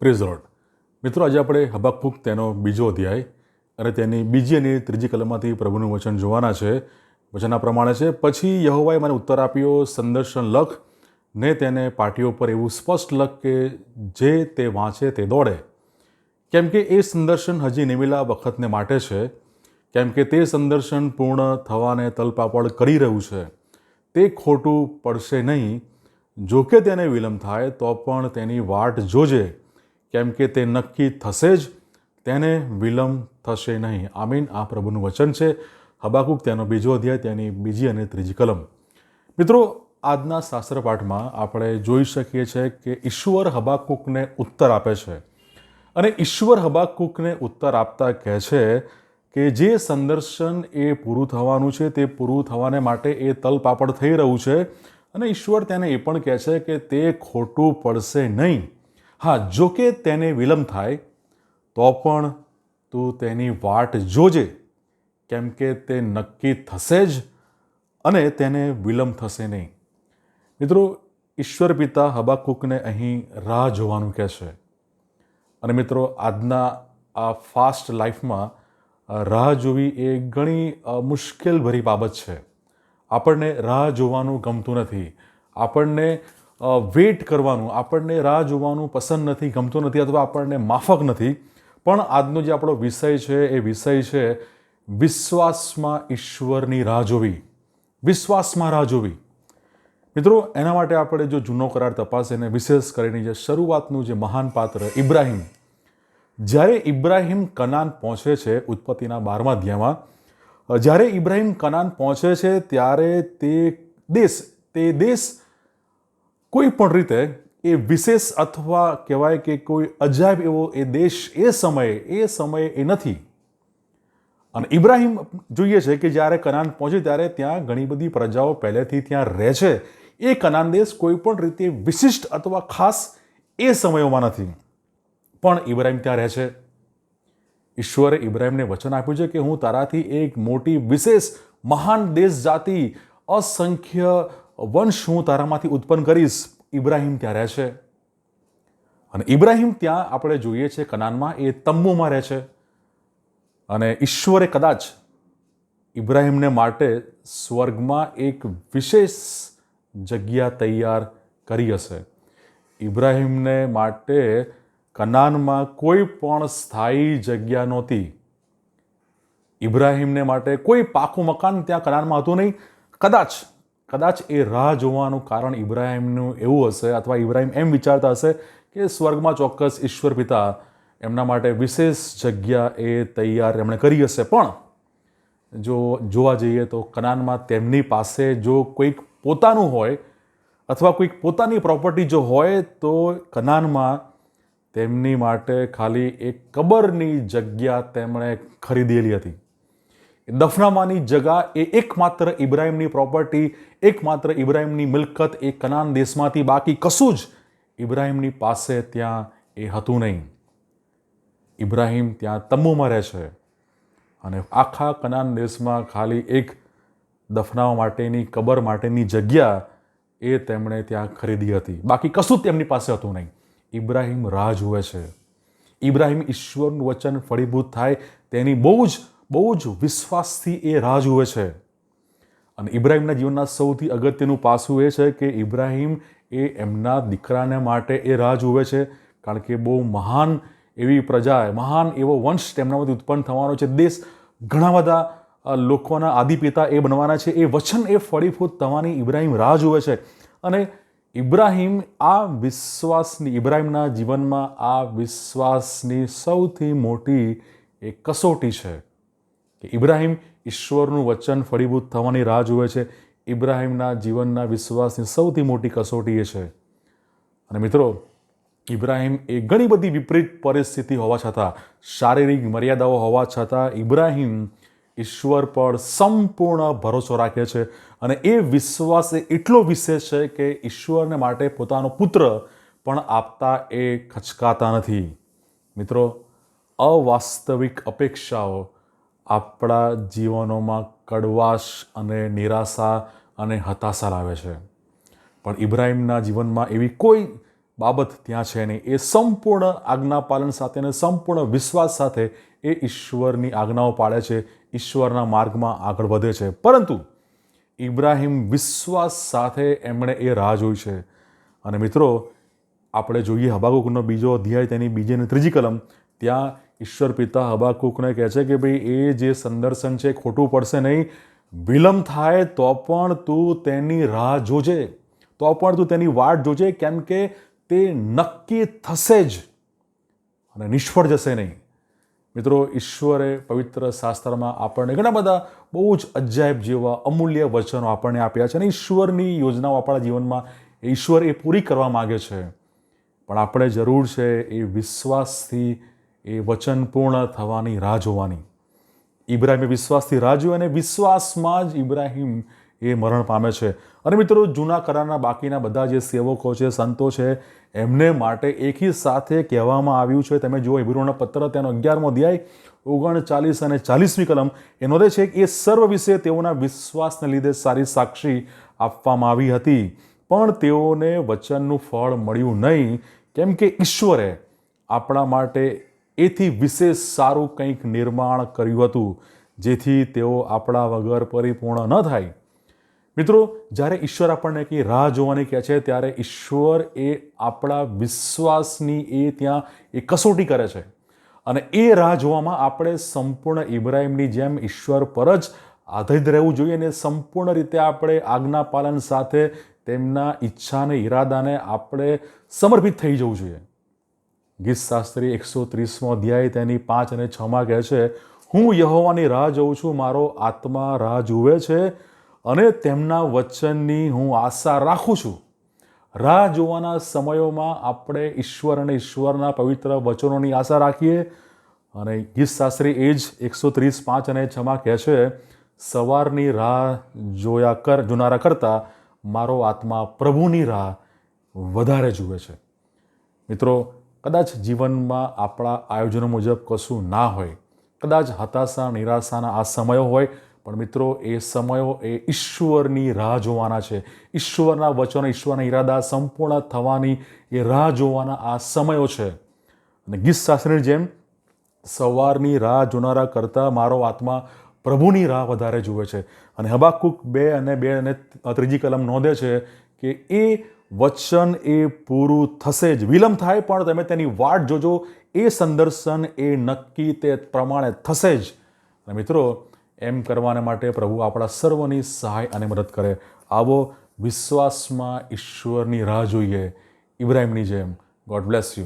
Praise road મિત્રો, આજે આપણે હબાકુક તેનો બીજો અધ્યાય અને તેની બીજી અને ત્રીજી કલમમાંથી પ્રભુનું વચન જોવાના છે. વચના પ્રમાણે છે, પછી યહોવાએ મને ઉત્તર આપ્યો, સંદર્શન લખ, ને તેને પાટીઓ પર એવું સ્પષ્ટ લખ કે જે તે વાંચે તે દોડે. કેમ કે એ સંદર્શન હજી નિમિલા વખતને માટે છે. કેમ કે તે સંદર્શન પૂર્ણ થવાને તલપાપડ કરી રહ્યું છે. તે ખોટું પડશે નહીં. જો કે તેને વિલંબ થાય, તો પણ તેની વાટ જોજે. કેમ કે તે નક્કી થશે જ. તેને વિલંબ થશે નહીં. આમીન. આ પ્રભુનું વચન છે. હબાકુક તેનો બીજો અધ્યાય, તેની બીજી અને ત્રીજી કલમ. મિત્રો, આજના શાસ્ત્ર પાઠમાં આપણે જોઈ શકીએ છીએ કે ઈશ્વર હબાકુકને ઉત્તર આપે છે. અને ઈશ્વર હબાકુકને ઉત્તર આપતા કહે છે કે જે સંદર્શન એ પૂરું થવાનું છે, તે પૂરું થવાને માટે એ તલપાપડ થઈ રહ્યું છે. અને ઈશ્વર તેને એ પણ કહે છે કે તે ખોટું પડશે નહીં. હા, જો કે તેને વિલંબ થાય, તો પણ તું તેની વાટ જોજે, કેમ કે તે નક્કી થશે જ અને તેને વિલંબ થશે નહીં. મિત્રો, ઈશ્વર પિતા હબાકુકને અહીં રાહ જોવાનું કહે છે. અને મિત્રો, આજના આ ફાસ્ટ લાઈફમાં રાહ જોવી એ ઘણી મુશ્કેલ મુશ્કેલભરી બાબત છે. આપણને રાહ જોવાનું ગમતું નથી. આપણને વેઇટ કરવાનું, આપણને રાહ જોવાનું પસંદ નથી, ગમતું નથી અથવા આપણને માફક નથી. પણ આજનો જે આપણો વિષય છે, એ વિષય છે વિશ્વાસમાં ઈશ્વરની રાહ જોવી. વિશ્વાસમાં રાહ જોવી. મિત્રો, એના માટે આપણે જો જૂનો કરાર તપાસીને, વિશેષ કરીને જે શરૂઆતનું જે મહાન પાત્ર, ઇબ્રાહિમ. જ્યારે ઇબ્રાહિમ કનાન પહોંચે છે ઉત્પત્તિના બારમા અધ્યાયમાં જ્યારે ઇબ્રાહિમ કનાન પહોંચે છે, ત્યારે તે દેશ તે દેશ કોઈ પણ રીતે એ વિશેષ અથવા કહેવાય કે કોઈ અજાયબ એવો એ દેશ એ સમયે એ સમયે એ નથી. અને ઇબ્રાહિમ જોઈએ છે કે જ્યારે કનાન પહોંચે ત્યારે ત્યાં ઘણી બધી પ્રજાઓ પહેલેથી ત્યાં રહે છે. એ કનાન દેશ કોઈ પણ રીતે વિશિષ્ટ અથવા ખાસ એ સમયોમાં નથી. પણ ઇબ્રાહિમ ત્યાં રહે છે. ઈશ્વરે ઇબ્રાહિમને વચન આપ્યું છે કે હું તારાથી એક મોટી વિશેષ મહાન દેશ જાતિ અસંખ્ય વંશ હું તારામાંથી ઉત્પન્ન કરીશ. ઇબ્રાહિમ ત્યાં રહે છે. અને ઇબ્રાહિમ ત્યાં આપણે જોઈએ છે કનાનમાં એ તંબુમાં રહે છે. અને ઈશ્વરે કદાચ ઇબ્રાહિમને માટે સ્વર્ગમાં એક વિશેષ જગ્યા તૈયાર કરી હશે. ઇબ્રાહિમને માટે કનાનમાં કોઈ પણ સ્થાયી જગ્યા નહોતી. ઇબ્રાહિમને માટે કોઈ પાકું મકાન ત્યાં કનાનમાં હતું નહીં. કદાચ કદાચ એ રાહ જોવાનું કારણ ઇબ્રાહિમનું એવું હશે અથવા ઇબ્રાહિમ એમ વિચારતા હશે કે સ્વર્ગમાં ચોક્કસ ઈશ્વર પિતા એમના માટે વિશેષ જગ્યા એ તૈયાર એમણે કરી હશે. પણ જો જોવા જઈએ તો કનાનમાં તેમની પાસે જો કોઈક પોતાનું હોય અથવા કોઈક પોતાની પ્રોપર્ટી જો હોય તો કનાનમાં તેમની માટે ખાલી એક કબરની જગ્યા તેમણે ખરીદેલી હતી. દફનામાની જગા એ એકમાત્ર ઇબ્રાહિમની પ્રોપર્ટી, એકમાત્ર ઇબ્રાહિમની મિલકત, એ કનાન દેશમાંથી બાકી કશું જ ઇબ્રાહિમની પાસે ત્યાં એ હતું નહીં. ઇબ્રાહિમ ત્યાં તંબુમાં રહે છે અને આખા કનાન દેશમાં ખાલી એક દફનાવા માટેની, કબર માટેની જગ્યા એ તેમણે ત્યાં ખરીદી હતી. બાકી કશું તેમની પાસે હતું નહીં. ઇબ્રાહિમ રાહ જુએ છે. ઇબ્રાહિમ ઈશ્વરનું વચન ફળીભૂત થાય તેની બહુ જ બહુ જ વિશ્વાસથી એ રાહ જુએ છે. અને ઇબ્રાહીમના જીવનના સૌથી અગત્યનું પાસું એ છે કે ઇબ્રાહીમ એ એમના દીકરાને માટે એ રાહ જુએ છે. કારણ કે બહુ મહાન એવી પ્રજા, મહાન એવો વંશ તેમનામાંથી ઉત્પન્ન થવાનો છે. દેશ ઘણા બધા લોકોના આદિપિતા એ બનવાના છે. એ વચન એ ફળીફૂત થવાની ઇબ્રાહીમ રાહ જુએ છે. અને ઇબ્રાહીમ આ વિશ્વાસની, ઇબ્રાહીમના જીવનમાં આ વિશ્વાસની સૌથી મોટી એ કસોટી છે. કે ઇબ્રાહિમ ઈશ્વરનું વચન ફળીભૂત થવાની રાહ જુએ છે. ઇબ્રાહિમના જીવનના વિશ્વાસની સૌથી મોટી કસોટી એ છે. અને મિત્રો, ઇબ્રાહિમ એ ઘણી બધી વિપરીત પરિસ્થિતિ હોવા છતાં, શારીરિક મર્યાદાઓ હોવા છતાં ઇબ્રાહિમ ઈશ્વર પર સંપૂર્ણ ભરોસો રાખે છે. અને એ વિશ્વાસ એટલો વિશેષ છે કે ઈશ્વરને માટે પોતાનો પુત્ર પણ આપતા એ ખચકાતા નથી. મિત્રો, અવાસ્તવિક અપેક્ષાઓ આપણા જીવનોમાં કડવાશ અને નિરાશા અને હતાશા લાવે છે. પણ ઇબ્રાહિમના જીવનમાં એવી કોઈ બાબત ત્યાં છે નહીં. એ સંપૂર્ણ આજ્ઞાપાલન સાથે અને સંપૂર્ણ વિશ્વાસ સાથે એ ઈશ્વરની આજ્ઞાઓ પાડે છે, ઈશ્વરના માર્ગમાં આગળ વધે છે. પરંતુ ઇબ્રાહિમ વિશ્વાસ સાથે એમણે એ રાહ જોઈ છે. અને મિત્રો, આપણે જોઈએ હબાકુકનો બીજો અધ્યાય તેની બીજી અને ત્રીજી કલમ. ત્યાં ઈશ્વર પિતા હબાકુકને કહે છે કે ભાઈ, એ જે સંદર્શન છે ખોટું પડશે નહીં. વિલંબ થાય તો પણ તું તેની રાહ જોજે. તો પણ તું તેની વાટ જોજે, કેમ કે તે નક્કી થશે જ અને નિષ્ફળ જશે નહીં. મિત્રો, ઈશ્વરે પવિત્ર શાસ્ત્રમાં આપણને ઘણા બધા બહુ જ અજાયબ જેવા અમૂલ્ય વચનો આપણને આપ્યા છે અને ઈશ્વરની યોજનાઓ આપણા જીવનમાં ઈશ્વર એ પૂરી કરવા માગે છે. પણ આપણે જરૂર છે એ વિશ્વાસથી એ વચન પૂર્ણ થવાની રાહ જોવાની. ઇબ્રાહિમે વિશ્વાસથી રાહ જોઈ અને વિશ્વાસમાં જ ઇબ્રાહિમ એ મરણ પામે છે. અને મિત્રો, જૂના કરારના બાકીના બધા જે સેવકો છે, સંતો છે, એમને માટે એકી સાથે કહેવામાં આવ્યું છે. તમે જુઓ ઇબ્રુના પત્ર તેનો અગિયારમો અધ્યાય, ઓગણચાલીસ અને ચાલીસમી કલમ, એ નોંધે છે કે એ સર્વ વિશે તેઓના વિશ્વાસને લીધે સારી સાક્ષી આપવામાં આવી હતી. પણ તેઓને વચનનું ફળ મળ્યું નહીં. કેમ કે ઈશ્વરે આપણા માટે એથી વિશેષ સારું કંઈક નિર્માણ કર્યું હતું, જેથી તેઓ આપણા વગર પરિપૂર્ણ ન થાય. મિત્રો, જ્યારે ઈશ્વર આપણને કંઈ રાહ જોવાની કહે છે, ત્યારે ઈશ્વર એ આપણા વિશ્વાસની એ ત્યાં એ કસોટી કરે છે. અને એ રાહ જોવામાં આપણે સંપૂર્ણ ઇબ્રાહિમની જેમ ઈશ્વર પર જ આધારિત રહેવું જોઈએ અને સંપૂર્ણ રીતે આપણે આજ્ઞા પાલન સાથે તેમના ઈચ્છાને, ઈરાદાને આપણે સમર્પિત થઈ જવું જોઈએ. ગીત શાસ્ત્રી એકસો ત્રીસમો અધ્યાય તેની પાંચ અને છમાં કહે છે, હું યહોવાની રાહ જોઉં છું, મારો આત્મા રાહ જુએ છે અને તેમના વચનની હું આશા રાખું છું. રાહ જોવાના સમયોમાં આપણે ઈશ્વર અને ઈશ્વરના પવિત્ર વચનોની આશા રાખીએ અને ગીત શાસ્ત્રી એ જ એકસો ત્રીસ પાંચ અને છમાં કહે છે, સવારની રાહ જોયા કર, જોનારા કરતાં મારો આત્મા પ્રભુની રાહ વધારે જુએ છે. મિત્રો કદાચ જીવનમાં આપણા આયોજનો મુજબ કશું ના હોય, કદાચ હતાશા, નિરાશાના આ સમયો હોય, પણ મિત્રો એ સમયો એ ઈશ્વરની રાહ જોવાના છે. ઈશ્વરના વચનો, ઈશ્વરના ઈરાદા સંપૂર્ણ થવાની એ રાહ જોવાના આ સમયો છે. અને ગીત શાસ્ત્રીની જેમ સવારની રાહ જોનારા કરતાં મારો આત્મા પ્રભુની રાહ વધારે જુએ છે. અને હબાકુક બે અને બે અને ત્રીજી કલમ નોંધે છે કે એ વચન એ પૂરું થશે જ. વિલંબ થાય પણ તમે તેની વાટ જોજો. એ સંદર્શન એ નક્કી તે પ્રમાણે થશે જ. અને મિત્રો, એમ કરવાને માટે પ્રભુ આપણા સર્વની સહાય અને મદદ કરે. આવો વિશ્વાસમાં ઈશ્વરની રાહ જોઈએ. ઇબ્રાહિમની જેમ. God bless you